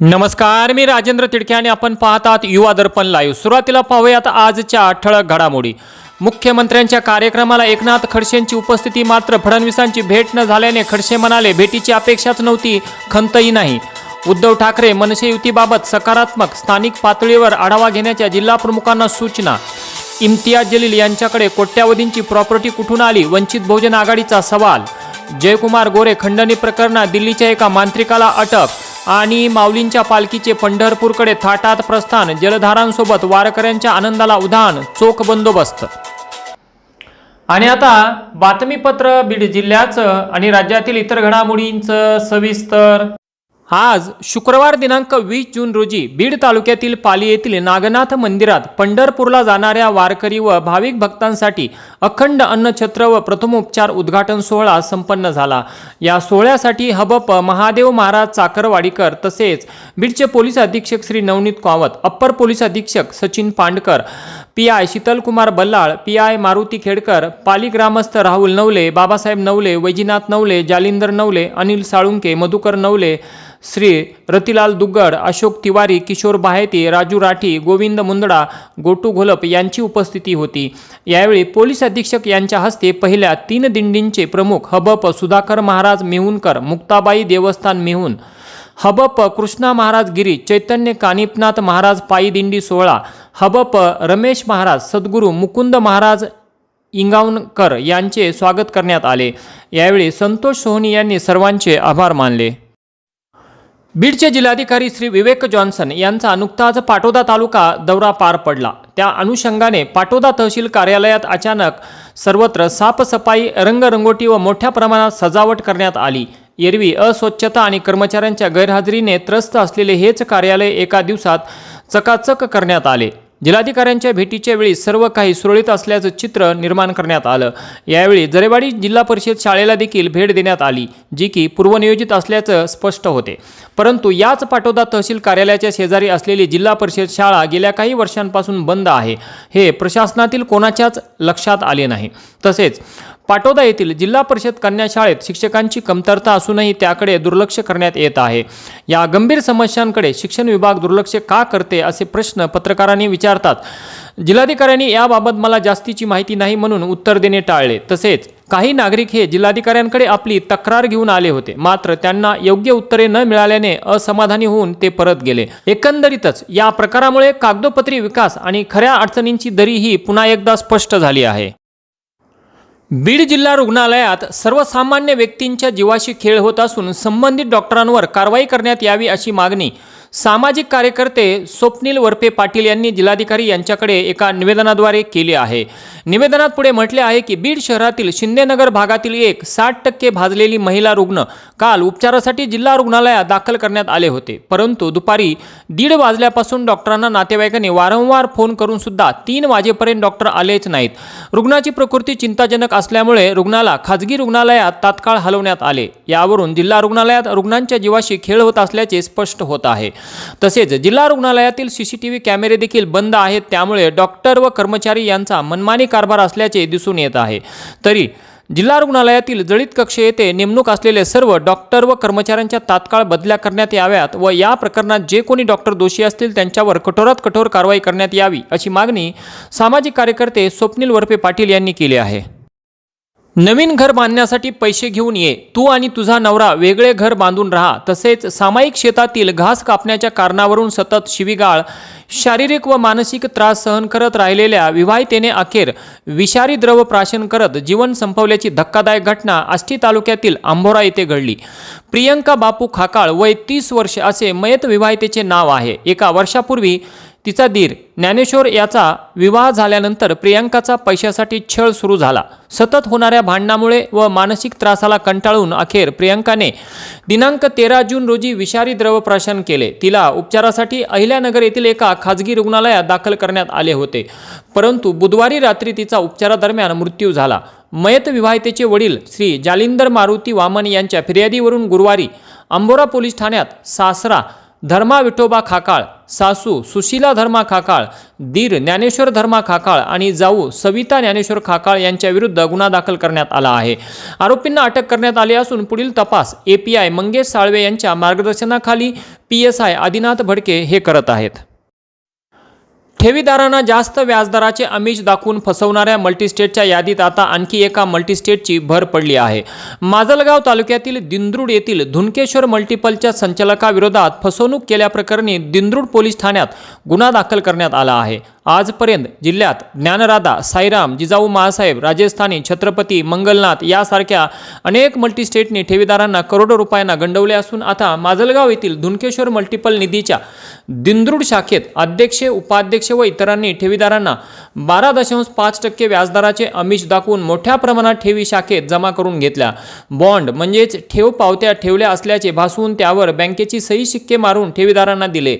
नमस्कार मी राजेंद्र तिडके आणि आपण पाहतात युवा दर्पण लाईव्ह सुरुवातीला पाहूयात आजच्या ठळक घडामोडी. मुख्यमंत्र्यांच्या कार्यक्रमाला एकनाथ खडसेंची उपस्थिती मात्र फडणवीसांची भेट न झाल्याने खडसे म्हणाले भेटीची अपेक्षाच नव्हती खंतही नाही. उद्धव ठाकरे मनसे युतीबाबत सकारात्मक स्थानिक पातळीवर आढावा घेण्याच्या जिल्हा प्रमुखांना सूचना. इम्तियाज जलील यांच्याकडे कोट्यावधींची प्रॉपर्टी कुठून आली? वंचित बहुजन आघाडीचा सवाल. जयकुमार गोरे खंडणी प्रकरणात दिल्लीच्या एका मांत्रिकाला अटक. आणि माऊलींच्या पालखीचे पंढरपूरकडे थाटात प्रस्थान जलधारांसोबत वारकऱ्यांच्या आनंदाला उधाण चोख बंदोबस्त. आणि आता बातमीपत्र बीड जिल्ह्याचं आणि राज्यातील इतर घडामोडींचं सविस्तर. आज शुक्रवार दिनांक वीस जून रोजी बीड तालुक्यातील पाली येथील नागनाथ मंदिरात पंढरपूरला जाणाऱ्या वारकरी व भाविक भक्तांसाठी अखंड अन्नछत्र व प्रथमोपचार उद्घाटन सोहळा संपन्न झाला. या सोहळ्यासाठी हबप महादेव महाराज चाकरवाडीकर तसेच बीडचे पोलीस अधीक्षक श्री नवनीत कावत अप्पर पोलीस अधीक्षक Sachin Pandkar P I Sheetalkumar Ballal P I Maruti Khedkar Pali ग्रामस्थ राहुल नवले बाबासाहेब नवले वैजीनाथ नवले जालिंदर नवले अनिल साळुंके मधुकर नवले श्री रतिलाल दुग्गड अशोक तिवारी किशोर बाहेती राजू राठी गोविंद मुंदडा गोटू घोलप यांची उपस्थिती होती. यावेळी पोलीस अधीक्षक यांच्या हस्ते पहिल्या तीन दिंडींचे प्रमुख हबप सुधाकर महाराज मेहुणकर मुक्ताबाई देवस्थान मेहून हबप कृष्णा महाराज गिरी चैतन्य कानिपनाथ महाराज पायी दिंडी सोहळा हबप रमेश महाराज सद्गुरू मुकुंद महाराज इंगावणकर यांचे स्वागत करण्यात आले. यावेळी संतोष सोहनी यांनी सर्वांचे आभार मानले. बीडचे जिल्हाधिकारी श्री विवेक जॉन्सन यांचा नुकताच पाटोदा तालुका दौरा पार पडला. त्या अनुषंगाने पाटोदा तहसील कार्यालयात अचानक सर्वत्र साफसफाई रंगरंगोटी व मोठ्या प्रमाणात सजावट करण्यात आली. एरवी अस्वच्छता आणि कर्मचाऱ्यांच्या गैरहजेरीने त्रस्त असलेले हेच कार्यालय एका दिवसात चकाचक करण्यात आले. जिल्हाधिकाऱ्यांच्या भेटीच्या वेळी सर्व काही सुरळीत असल्याचं चित्र निर्माण करण्यात आलं. यावेळी जरेवाडी जिल्हा परिषद शाळेला देखील भेट देण्यात आली जी की पूर्वनियोजित असल्याचं स्पष्ट होते. परंतु याच पाटोदा तहसील कार्यालयाच्या शेजारी असलेली जिल्हा परिषद शाळा गेल्या काही वर्षांपासून बंद आहे. हे प्रशासनातील कोणाच्याच लक्षात आले नाही. तसेच पाटोदा येथील जिल्हा परिषद कन्या शाळेत शिक्षकांची कमतरता असूनही त्याकडे दुर्लक्ष करण्यात येत आहे. या गंभीर समस्यांकडे शिक्षण विभाग दुर्लक्ष का करते असे प्रश्न पत्रकारांनी विचारतात. जिल्हाधिकाऱ्यांनी याबाबत मला जास्तीची माहिती नाही म्हणून उत्तर देणे टाळले. तसेच काही नागरिक हे जिल्हाधिकाऱ्यांकडे आपली तक्रार घेऊन आले होते. मात्र त्यांना योग्य उत्तरे न मिळाल्याने असमाधानी होऊन ते परत गेले. एकंदरीतच या प्रकारामुळे कागदोपत्री विकास आणि खऱ्या अडचणींची दरी ही पुन्हा एकदा स्पष्ट झाली आहे. बीड जिल्हा रुग्णालयात सर्वसामान्य व्यक्तींच्या जीवाशी खेळ होत असून संबंधित डॉक्टरांवर कारवाई करण्यात यावी अशी मागणी सामाजिक कार्यकर्ते स्वप्नील वरपे पाटील यांनी जिल्हाधिकारी यांच्याकडे एका निवेदनाद्वारे केले आहे. निवेदनात पुढे म्हटले आहे की बीड शहरातील शिंदेनगर भागातील एक साठ टक्के भाजलेली महिला रुग्ण काल उपचारासाठी जिल्हा रुग्णालयात दाखल करण्यात आले होते. परंतु दुपारी दीड वाजल्यापासून डॉक्टरांना नातेवाईकांनी वारंवार फोन करून सुद्धा तीन वाजेपर्यंत डॉक्टर आलेच नाहीत. रुग्णाची प्रकृती चिंताजनक असल्यामुळे रुग्णाला खाजगी रुग्णालयात तात्काळ हलवण्यात आले. यावरून जिल्हा रुग्णालयात रुग्णांच्या जीवाशी खेळ होत असल्याचे स्पष्ट होत आहे. तसेच जिल्हा रुग्णालयातील सीसीटीव्ही कॅमेरे देखील बंद आहेत. त्यामुळे डॉक्टर व कर्मचारी यांचा मनमानी कारभार असल्याचे दिसून येत आहे. तरी जिल्हा रुग्णालयातील जळीत कक्ष येथे नेमणूक असलेले सर्व डॉक्टर व कर्मचाऱ्यांच्या तात्काळ बदल्या करण्यात याव्यात व या प्रकरणात जे कोणी डॉक्टर दोषी असतील त्यांच्यावर कठोरात कठोर कारवाई करण्यात यावी अशी मागणी सामाजिक कार्यकर्ते स्वप्नील वरपे पाटील यांनी केली आहे. नवीन घर बांधण्यासाठी पैसे घेऊन ये. तू आणि तुझा नवरा वेगळे घर बांधून राहा. तसेच सामायिक शेतातील घास कापण्याच्या कारणावरून सतत शिवीगाळ शारीरिक व मानसिक त्रास सहन करत राहिलेल्या विवाहितेने अखेर विषारी द्रव प्राशन करत जीवन संपवल्याची धक्कादायक घटना आष्टी तालुक्यातील आंभोरा येथे घडली. प्रियंका बापू खाकाळ वय तीस वर्ष असे मयत विवाहितेचे नाव आहे. एका वर्षापूर्वी तिचा दीर ज्ञानेश्वर याचा विवाह झाल्यानंतर प्रियांकाचा पैशासाठी छळ सुरू झाला. सतत होणाऱ्या भांडणामुळे व मानसिक त्रासाला कंटाळून अखेर प्रियांकाने दिनांक तेरा जून रोजी विषारी द्रव प्राशन केले. तिला उपचारासाठी अहिल्यानगर येथील एका खाजगी रुग्णालयात दाखल करण्यात आले होते. परंतु बुधवारी रात्री तिचा उपचारादरम्यान मृत्यू झाला. मयत विवाहितेचे वडील श्री जालिंदर मारुती वामन यांच्या फिर्यादीवरून गुरुवारी अंबोरा पोलीस ठाण्यात सासरा धर्मा विठोबा खाकाळ सासू सुशीला धर्मा खाकाळ दीर ज्ञानेश्वर धर्मा खाकाळ आणि जाऊ सविता ज्ञानेश्वर खाकाळ यांच्या विरुद्ध गुन्हा दाखल करण्यात आला आहे. आरोपींना अटक करण्यात आली असून पुढील तपास एपीआय मंगेश साळवे यांच्या मार्गदर्शनाखाली P S I Adinath Bhadke हे करत आहेत. ठेवीदारांना जास्त व्याजदराचे आमिष दाखवून फसवणाऱ्या मल्टीस्टेटच्या यादीत आता आणखी एका मल्टीस्टेटची भर पडली आहे. माजलगाव तालुक्यातील दिंद्रुड येथील धुनकेश्वर मल्टिपलच्या संचालकाविरोधात फसवणूक केल्याप्रकरणी दिंद्रुड पोलीस ठाण्यात गुन्हा दाखल करण्यात आला आहे. आजपर्यंत जिल्ह्यात ज्ञानराधा साईराम जिजाऊ महासाहेब राजस्थानी छत्रपती मंगलनाथ यासारख्या अनेक मल्टीस्टेटने ठेवीदारांना करोडो रुपयांना गंडवले असून आता माजलगाव येथील धुनकेश्वर मल्टिपल निधीच्या दिंद्रुड शाखेत अध्यक्ष उपाध्यक्ष व इतरांनी ठेवीदारांना बारा दशांश पाच टक्के व्याजदराचे अमिष दाखवून मोठ्या प्रमाणात ठेवी शाखेत जमा करून घेतल्या. बॉन्ड म्हणजेच ठेव पावत्या ठेवल्या असल्याचे भासवून त्यावर बँकेची सही शिक्के मारून ठेवीदारांना दिले.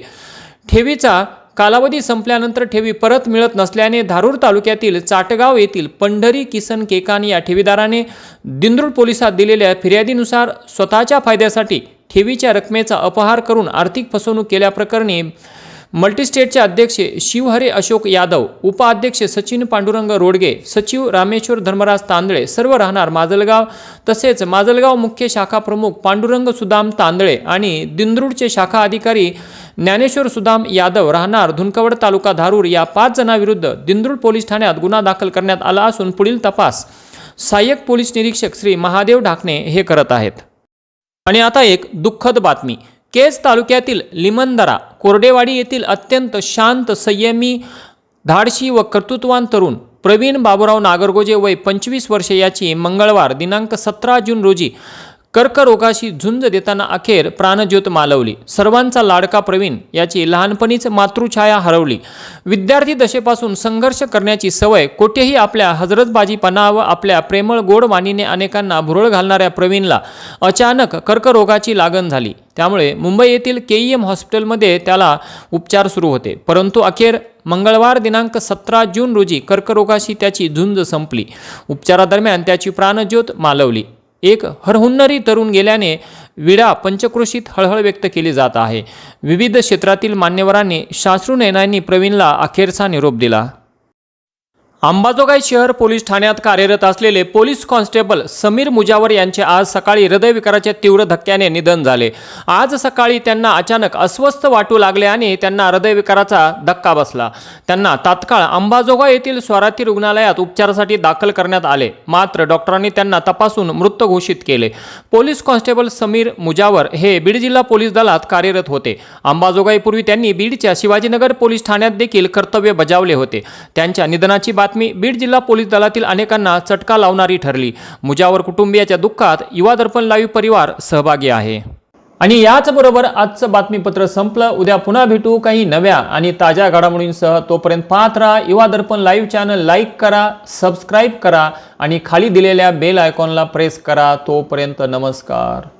ठेवीचा कालावधी संपल्यानंतर ठेवी परत मिळत नसल्याने धारूर तालुक्यातील चाटगाव येथील पंढरी किसन केकान या ठेवीदाराने दिंद्रुड पोलिसात दिलेल्या फिर्यादीनुसार स्वतःच्या फायद्यासाठी ठेवीच्या रकमेचा अपहार करून आर्थिक फसवणूक केल्याप्रकरणी मल्टीस्टेटचे अध्यक्ष शिवहरे अशोक यादव उपाध्यक्ष सचिन पांडुरंग रोडगे सचिव रामेश्वर धर्मराज तांदळे सर्व राहणार माजलगाव. तसेच माजलगाव मुख्य शाखा प्रमुख पांडुरंग सुदाम तांदळे आणि दिंद्रुडचे शाखा अधिकारी ज्ञानेश्वर सुदाम यादव राहणार धुनकवड तालुका धारूर या पाच जणांविरुद्ध दिंद्रुड पोलीस ठाण्यात गुन्हा दाखल करण्यात आला असून पुढील तपास सहाय्यक पोलीस निरीक्षक श्री महादेव ढाकणे हे करत आहेत. आणि आता एक दुःखद बातमी. केज तालुक्यातील लिमंदरा कोरडेवाडी येथील अत्यंत शांत संयमी धाडशी व कर्तृत्वान तरुण प्रवीण बाबूराव नागरगोजे वय पंचवीस वर्षे याची मंगळवार दिनांक सतरा जून रोजी कर्करोगाशी झुंज देताना अखेर प्राणज्योत मालवली. सर्वांचा लाडका प्रवीण याची लहानपणीच मातृछाया हरवली. विद्यार्थी दशेपासून संघर्ष करण्याची सवय कोठेही आपल्या हजरतबाजीपणा व आपल्या प्रेमळ गोड वाणीने अनेकांना भुरळ घालणाऱ्या प्रवीणला अचानक कर्करोगाची लागण झाली. त्यामुळे मुंबई येथील के ई एम हॉस्पिटलमध्ये त्याला उपचार सुरू होते. परंतु अखेर मंगळवार दिनांक सतरा जून रोजी कर्करोगाशी त्याची झुंज संपली. उपचारादरम्यान त्याची प्राणज्योत मालवली. एक हरहुन्नरी तरुण गेल्याने विडा पंचक्रोशीत हळहळ व्यक्त केली जात आहे. विविध क्षेत्रातील मान्यवरांनी शास्त्रू नयनांनी प्रवीणला अखेरचा निरोप दिला. अंबाजोगाई शहर पोलीस ठाण्यात कार्यरत असलेले पोलीस कॉन्स्टेबल समीर मुजावर यांचे आज सकाळी हृदयविकाराच्या तीव्र धक्क्याने निधन झाले. आज सकाळी त्यांना अचानक अस्वस्थ वाटू लागले आणि त्यांना हृदयविकाराचा धक्का बसला. त्यांना तात्काळ अंबाजोगाई येथील स्वराती रुग्णालयात उपचारासाठी दाखल करण्यात आले. मात्र डॉक्टरांनी त्यांना तपासून मृत घोषित केले. पोलीस कॉन्स्टेबल समीर मुजावर हे बीड जिल्हा पोलीस दलात कार्यरत होते. अंबाजोगाईपूर्वी त्यांनी बीडच्या शिवाजीनगर पोलीस ठाण्यात देखील कर्तव्य बजावले होते. त्यांच्या निधनाची बातमी बीड जिल्हा पोलीस दलातील अनेकांना चटका लावणारी ठरली. मुजावर कुटुंबियाच्या दुःखात युवा दर्पण लाईव्ह परिवार सहभागी आहे. आणि याचबरोबर आजचं बातमीपत्र संपलं. उद्या पुन्हा भेटू काही नव्या आणि ताज्या घडामोडींसह. तोपर्यंत पाहत राहा Yuva Darpan live channel. Like करा सबस्क्राईब करा आणि खाली दिलेल्या बेल आयकॉनला प्रेस करा. तोपर्यंत नमस्कार.